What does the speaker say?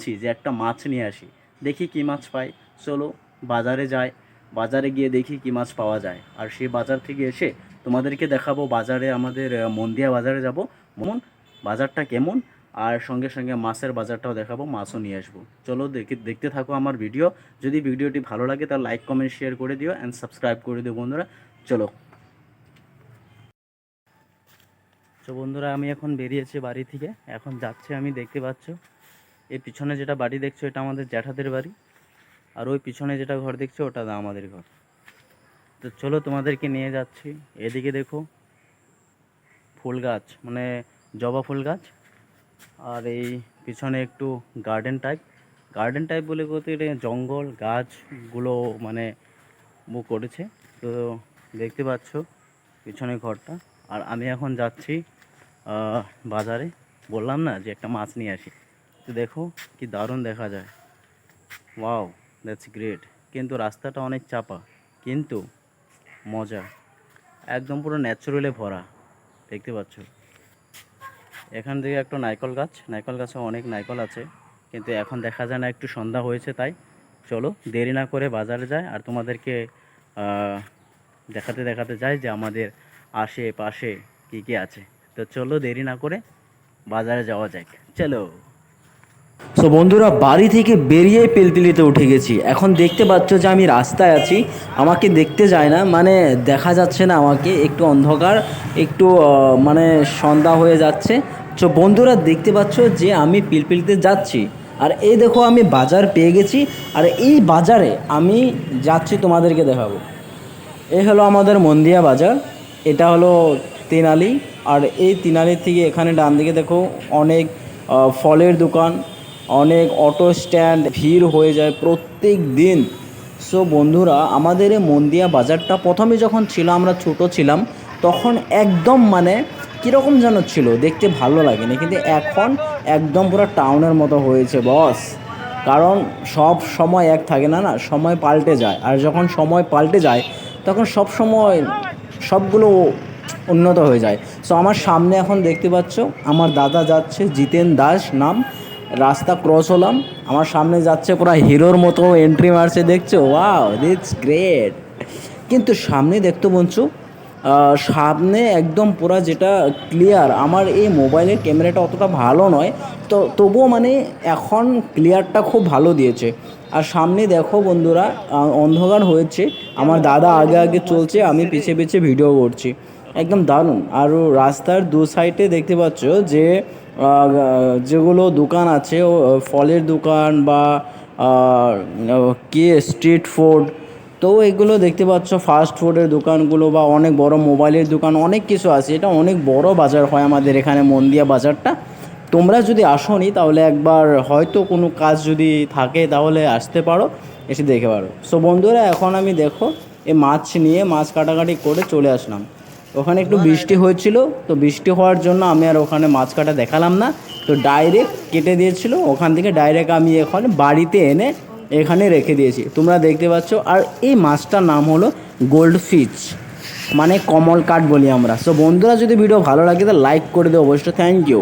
ভাবছি যে একটা মাছ নিয়ে আসি। দেখি কী মাছ পাই। চলো বাজারে যাই। বাজারে গিয়ে দেখি কী মাছ পাওয়া যায়। আর সেই বাজার থেকে এসে তোমাদেরকে দেখাবো বাজারে আমাদের মন্দিয়া বাজারে যাব। মন, বাজারটা কেমন? আর সঙ্গে সঙ্গে মাছের বাজারটাও দেখাবো, মাছও নিয়ে আসব। চলো দেখে, দেখতে থাকো আমার ভিডিও। যদি ভিডিওটি ভালো লাগে তাহলে লাইক কমেন্ট শেয়ার করে দিও অ্যান্ড সাবস্ক্রাইব করে দিও বন্ধুরা। চলো। তো বন্ধুরা আমি এখন বেরিয়েছি বাড়ি থেকে। এখন যাচ্ছি আমি, দেখতে পাচ্ছ। এই পিছনে যেটা বাড়ি দেখছ, এটা আমাদের জ্যাঠাদের বাড়ি। আর ওই পিছনে যেটা ঘর দেখছ, ওটা আমাদের ঘর। তো চলো তোমাদেরকে নিয়ে যাচ্ছি। এদিকে দেখো, ফুল গাছ মানে জবা ফুল গাছ। আর এই পিছনে একটু গার্ডেন টাইপ। গার্ডেন টাইপ বলে বলতে জঙ্গল, গাছগুলো মানে মুখ করেছে। তো দেখতে পাচ্ছ পিছনে ঘরটা। আর আমি এখন যাচ্ছি বাজারে। বললাম না যে একটা মাছ নিয়ে আসি। তো দেখো কি দারুণ দেখা যায়। ওয়াও দ্যাটস গ্রেট কিন্তু রাস্তাটা অনেক চাপা, কিন্তু মজা। একদম পুরো ন্যাচারালে ভরা, দেখতে পাচ্ছ। এখান থেকে একটা নাইকল গাছ, নাইকল গাছে অনেক নাইকল আছে, কিন্তু এখন দেখা যায় না, একটু সন্ধ্যা হয়েছে তাই। চলো, দেরি না করে বাজারে যায় আর তোমাদেরকে দেখাতে দেখাতে যাই যে আমাদের আশেপাশে কী কী আছে। তো চলো, দেরি না করে বাজারে যাওয়া যাক। চলো। সো বন্ধুরা, বাড়ি থেকে বেরিয়ে পিলপিলিতে উঠে গেছি। এখন দেখতে পাচ্ছ যে আমি রাস্তায় আছি। আমাকে দেখতে যায় না মানে দেখা যাচ্ছে না আমাকে। একটু অন্ধকার, একটু মানে সন্ধ্যা হয়ে যাচ্ছে। তো বন্ধুরা, দেখতে পাচ্ছ যে আমি পিলপিলিতে যাচ্ছি। আর এই দেখো, আমি বাজার পেয়ে গেছি। আর এই বাজারে আমি যাচ্ছি তোমাদেরকে দেখাবো। এই হলো আমাদের মন্দিয়া বাজার। এটা হলো তেনালি। আর এই তিনালি থেকে এখানে ডান দিকে দেখো, অনেক ফলের দোকান। অনেক অটো স্ট্যান্ড ভিড় হয়ে যায় প্রত্যেক দিন। সো বন্ধুরা, আমাদের এই মন্দিয়া বাজারটা প্রথমে যখন ছিল, আমরা ছোট ছিলাম, তখন একদম মানে কীরকম যেন ছিল, দেখতে ভালো লাগেনি। কিন্তু এখন একদম পুরো টাউনের মতো হয়েছে বস কারণ সব সময় এক থাকে না না? সময় পাল্টে যায়। আর যখন সময় পাল্টে যায়, তখন সব সময় সবগুলো উন্নত হয়ে যায়। সো আমার সামনে এখন দেখতে পাচ্ছ, আমার দাদা যাচ্ছে, জিতেন দাস নাম। রাস্তা ক্রস হলাম। আমার সামনে যাচ্ছে পুরো হিরোর মতো এন্ট্রি মারছে, দেখছ? ওয়াও দিটস গ্রেট কিন্তু সামনে দেখতে বলছো সামনে একদম পুরা যেটা ক্লিয়ার আমার এই মোবাইলের ক্যামেরাটা অতটা ভালো নয়। তো তবুও মানে এখন ক্লিয়ারটা খুব ভালো দিয়েছে। আর সামনে দেখো বন্ধুরা অন্ধকার হয়েছে। আমার দাদা আগে আগে চলছে, আমি পিছে পিছে ভিডিও করছি। একদম দারুণ। আর রাস্তার দু সাইডে দেখতে পাচ্ছ যে যেগুলো দোকান আছে ফলের দোকান বা কে স্ট্রিট ফুড তো এগুলো দেখতে পাচ্ছ ফাস্ট ফুডের দোকানগুলো বা অনেক বড় মোবাইলের দোকান, অনেক কিছু আছে। এটা অনেক বড় বাজার হয় আমাদের এখানে মন্দিয়া বাজারটা। তোমরা যদি আসোনি, তাহলে একবার হয়তো কোনো কাজ যদি থাকে, তাহলে আসতে পারো, এসে দেখে পারো। সো বন্ধুরা, এখন আমি দেখো এই মাছ নিয়ে মাছ কাটাকাটি করে চলে আসলাম। ওখানে একটু বৃষ্টি হয়েছিল, তো বৃষ্টি হওয়ার জন্য আমি আর ওখানে মাছ কাটা দেখালাম না। তো ডাইরেক্ট কেটে দিয়েছিল, ওখান থেকে ডাইরেক্ট আমি এখন বাড়িতে এনে এখানে রেখে দিয়েছি। তোমরা দেখতে পাচ্ছ, আর এই মাছটার নাম হলো গোল্ড ফিচ মানে কমল কাঠ বলি আমরা। সো বন্ধুরা, যদি ভিডিও ভালো লাগে, তো লাইক করে দেবো অবশ্যই থ্যাংক ইউ